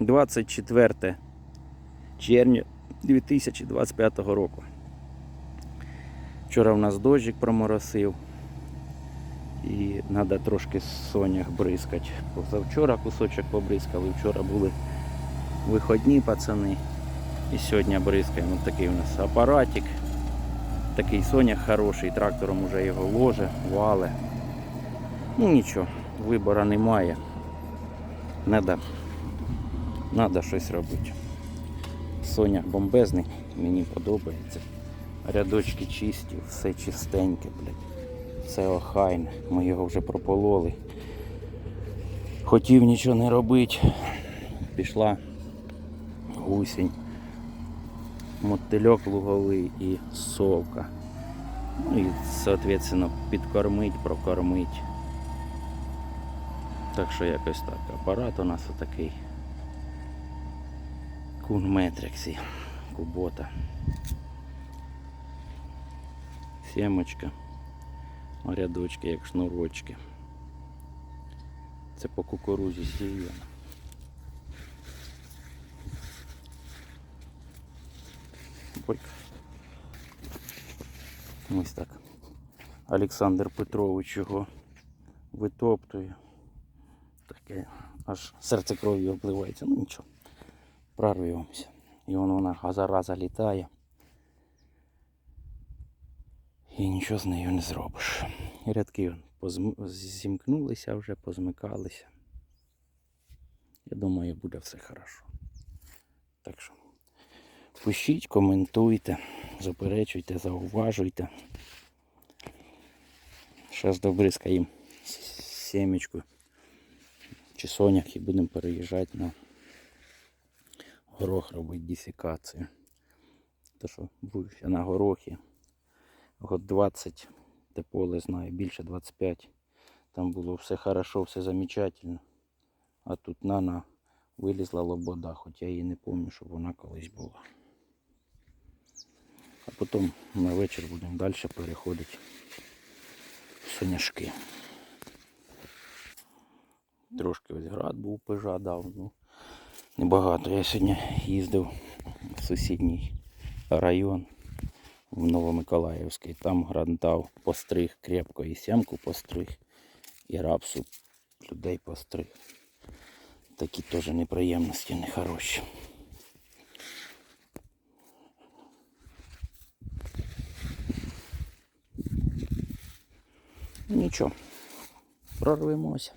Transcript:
24 червня 2025 року. Вчора в нас дощик проморосив. І треба трошки сонях бризкати. Позавчора кусочок побризкали, вчора були виходні пацани. І сьогодні бризкаємо. Такий у нас апаратик. Такий сонях хороший, трактором уже його ложе, вале. Ну нічого, вибору немає. Надо, надо щось робити. Сонях бомбезний, мені подобається. Рядочки чисті, все чистеньке, блядь. Все охайне. Ми його вже пропололи. Хотів нічого не робити. Пішла гусінь, мотильок луговий і совка. Ну і, соответственно, підкормить, прокормить. Так що якось так. Апарат у нас отакий. Кун Метриксі. Кубота. Сімочка. Рядочки, як шнурочки. Це по кукурузі сіяно. Бойка. Ось так. Олександр Петрович його витоптує. Таке аж серце кров'ю обливається. Ну нічого. Прорвемося. І воно вона зараза літає. І нічого з нею не зробиш. Рядки позм- зімкнулися вже, позмикалися. Я думаю, буде все хорошо. Так що пишіть, коментуйте, заперечуйте, зауважуйте. Зараз добризкаємо сімечку чи сонях і будемо переїжджати на горох робити десікацію. То що ще на горохі. Год 20 те поле знаю, більше 25. Там було все хорошо, все замечательно. А тут нана вилізла лобода, хоча я її не пам'ятаю, щоб вона колись була. А потім на вечір будемо далі переходити в соняшки. Трошки ось град був пежа дав. Ну, небагато. Я сьогодні їздив в сусідній район в Новомиколаївський. Там град дав постриг крепко і сямку постриг, і рапсу людей постриг. Такі теж неприємності нехороші. Нічого, прорвемося.